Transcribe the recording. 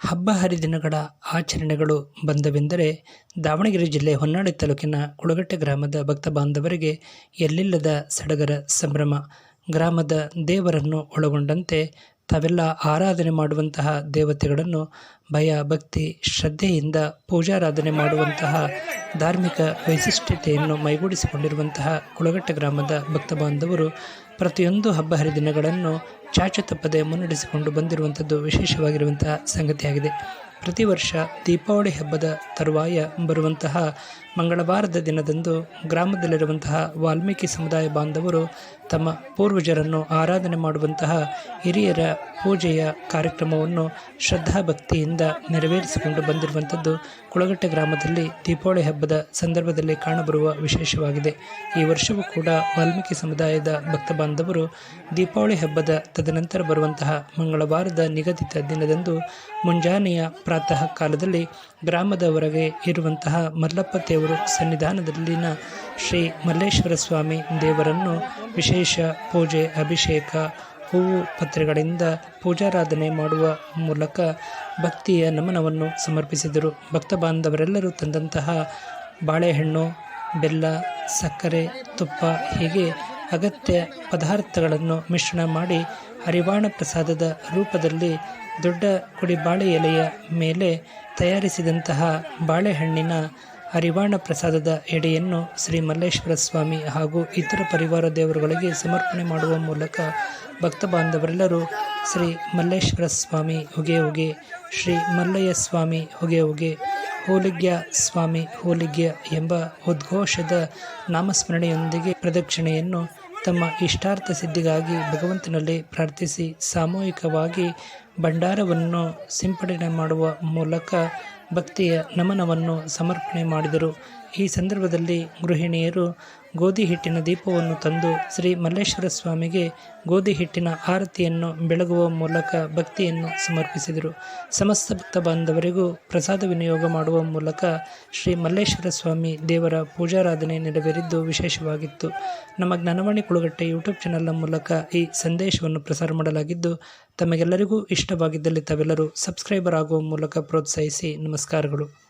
ಹಬ್ಬ ಹರಿದಿನಗಳ ಆಚರಣೆಗಳು ಬಂದವೆಂದರೆ ದಾವಣಗೆರೆ ಜಿಲ್ಲೆ ಹೊನ್ನಾಳಿ ತಾಲೂಕಿನ ಕುಳಗಟ್ಟೆ ಗ್ರಾಮದ ಭಕ್ತ ಬಾಂಧವರಿಗೆ ಎಲ್ಲಿಲ್ಲದ ಸಡಗರ ಸಂಭ್ರಮ. ಗ್ರಾಮದ ದೇವರನ್ನು ಒಳಗೊಂಡಂತೆ ತಾವೆಲ್ಲ ಆರಾಧನೆ ಮಾಡುವಂತಹ ದೇವತೆಗಳನ್ನು ಭಯ, ಭಕ್ತಿ, ಶ್ರದ್ಧೆಯಿಂದ ಪೂಜಾರಾಧನೆ ಮಾಡುವಂತಹ ಧಾರ್ಮಿಕ ವೈಶಿಷ್ಟ್ಯತೆಯನ್ನು ಮೈಗೂಡಿಸಿಕೊಂಡಿರುವಂತಹ ಕುಳಗಟ್ಟೆ ಗ್ರಾಮದ ಭಕ್ತ ಬಾಂಧವರು ಪ್ರತಿಯೊಂದು ಹಬ್ಬ ಹರಿದಿನಗಳನ್ನು ಚಾಚು ತಪ್ಪದೆ ಮುನ್ನಡೆಸಿಕೊಂಡು ಬಂದಿರುವಂಥದ್ದು ವಿಶೇಷವಾಗಿರುವಂತಹ ಸಂಗತಿಯಾಗಿದೆ. ಪ್ರತಿ ವರ್ಷ ದೀಪಾವಳಿ ಹಬ್ಬದ ತರುವಾಯ ಬರುವಂತಹ ಮಂಗಳವಾರದ ದಿನದಂದು ಗ್ರಾಮದಲ್ಲಿರುವಂತಹ ವಾಲ್ಮೀಕಿ ಸಮುದಾಯ ಬಾಂಧವರು ತಮ್ಮ ಪೂರ್ವಜರನ್ನು ಆರಾಧನೆ ಮಾಡುವಂತಹ ಹಿರಿಯರ ಪೂಜೆಯ ಕಾರ್ಯಕ್ರಮವನ್ನು ಶ್ರದ್ಧಾಭಕ್ತಿಯಿಂದ ನೆರವೇರಿಸಿಕೊಂಡು ಬಂದಿರುವಂಥದ್ದು ಕುಳಗಟ್ಟೆ ಗ್ರಾಮದಲ್ಲಿ ದೀಪಾವಳಿ ಹಬ್ಬದ ಸಂದರ್ಭದಲ್ಲಿ ಕಾಣಬರುವ ವಿಶೇಷವಾಗಿದೆ. ಈ ವರ್ಷವೂ ಕೂಡ ವಾಲ್ಮೀಕಿ ಸಮುದಾಯದ ಭಕ್ತ ಬಾಂಧವರು ದೀಪಾವಳಿ ಹಬ್ಬದ ತದನಂತರ ಬರುವಂತಹ ಮಂಗಳವಾರದ ನಿಗದಿತ ದಿನದಂದು ಮುಂಜಾನೆಯ ಪ್ರಾತಃ ಕಾಲದಲ್ಲಿ ಗ್ರಾಮದವರೆಗೆ ಇರುವಂತಹ ಮಲ್ಲಪ್ಪ ದೇವರು ಸನ್ನಿಧಾನದಲ್ಲಿನ ಶ್ರೀ ಮಲ್ಲೇಶ್ವರ ಸ್ವಾಮಿ ದೇವರನ್ನು ವಿಶೇಷ ಪೂಜೆ, ಅಭಿಷೇಕ, ಹೂವು ಪತ್ರೆಗಳಿಂದ ಪೂಜಾರಾಧನೆ ಮಾಡುವ ಮೂಲಕ ಭಕ್ತಿಯ ನಮನವನ್ನು ಸಮರ್ಪಿಸಿದರು. ಭಕ್ತ ಬಾಂಧವರೆಲ್ಲರೂ ತಂದಂತಹ ಬಾಳೆಹಣ್ಣು, ಬೆಲ್ಲ, ಸಕ್ಕರೆ, ತುಪ್ಪ ಹೀಗೆ ಅಗತ್ಯ ಪದಾರ್ಥಗಳನ್ನು ಮಿಶ್ರಣ ಮಾಡಿ ಹರಿವಾಣ ಪ್ರಸಾದದ ರೂಪದಲ್ಲಿ ದೊಡ್ಡ ಕುಡಿ ಬಾಳೆ ಎಲೆಯ ಮೇಲೆ ತಯಾರಿಸಿದಂತಹ ಬಾಳೆಹಣ್ಣಿನ ಹರಿವಾಣ ಪ್ರಸಾದದ ಎಡೆಯನ್ನು ಶ್ರೀ ಮಲ್ಲೇಶ್ವರ ಸ್ವಾಮಿ ಹಾಗೂ ಇತರ ಪರಿವಾರ ದೇವರುಗಳಿಗೆ ಸಮರ್ಪಣೆ ಮಾಡುವ ಮೂಲಕ ಭಕ್ತ ಬಾಂಧವರೆಲ್ಲರೂ ಶ್ರೀ ಮಲ್ಲೇಶ್ವರ ಸ್ವಾಮಿ ಹೊಗೆ ಹೊಗೆ, ಶ್ರೀ ಮಲ್ಲಯ್ಯ ಸ್ವಾಮಿ ಹೊಗೆ ಹೊಗೆ, ಹೋಲಿಗ್ಯ ಸ್ವಾಮಿ ಹೋಲಿಗ್ಯ ಎಂಬ ಉದ್ಘೋಷದ ನಾಮಸ್ಮರಣೆಯೊಂದಿಗೆ ಪ್ರದಕ್ಷಿಣೆಯನ್ನು ತಮ್ಮ ಇಷ್ಟಾರ್ಥ ಸಿದ್ಧಿಗಾಗಿ ಭಗವಂತನಲ್ಲಿ ಪ್ರಾರ್ಥಿಸಿ ಸಾಮೂಹಿಕವಾಗಿ ಭಂಡಾರವನ್ನು ಸಿಂಪಡಣೆ ಮಾಡುವ ಮೂಲಕ ಭಕ್ತಿಯ ನಮನವನ್ನು ಸಮರ್ಪಣೆ ಮಾಡಿದರು. ಈ ಸಂದರ್ಭದಲ್ಲಿ ಗೃಹಿಣಿಯರು ಗೋಧಿ ಹಿಟ್ಟಿನ ದೀಪವನ್ನು ತಂದು ಶ್ರೀ ಮಲ್ಲೇಶ್ವರ ಸ್ವಾಮಿಗೆ ಗೋಧಿ ಹಿಟ್ಟಿನ ಆರತಿಯನ್ನು ಬೆಳಗುವ ಮೂಲಕ ಭಕ್ತಿಯನ್ನು ಸಮರ್ಪಿಸಿದರು. ಸಮಸ್ತ ಭಕ್ತ ಬಾಂಧವರಿಗೂ ಪ್ರಸಾದ ವಿನಿಯೋಗ ಮಾಡುವ ಮೂಲಕ ಶ್ರೀ ಮಲ್ಲೇಶ್ವರ ಸ್ವಾಮಿ ದೇವರ ಪೂಜಾರಾಧನೆ ನೆರವೇರಿದ್ದು ವಿಶೇಷವಾಗಿತ್ತು. ನಮ್ಮ ಜ್ಞಾನವಾಣಿ ಕುಳುಗಟ್ಟೆ ಯೂಟ್ಯೂಬ್ ಚಾನಲ್ನ ಮೂಲಕ ಈ ಸಂದೇಶವನ್ನು ಪ್ರಸಾರ ಮಾಡಲಾಗಿದ್ದು ತಮಗೆಲ್ಲರಿಗೂ ಇಷ್ಟವಾಗಿದ್ದಲ್ಲಿ ತಾವೆಲ್ಲರೂ ಸಬ್ಸ್ಕ್ರೈಬರ್ ಆಗುವ ಮೂಲಕ ಪ್ರೋತ್ಸಾಹಿಸಿ. ನಮಸ್ಕಾರಗಳು.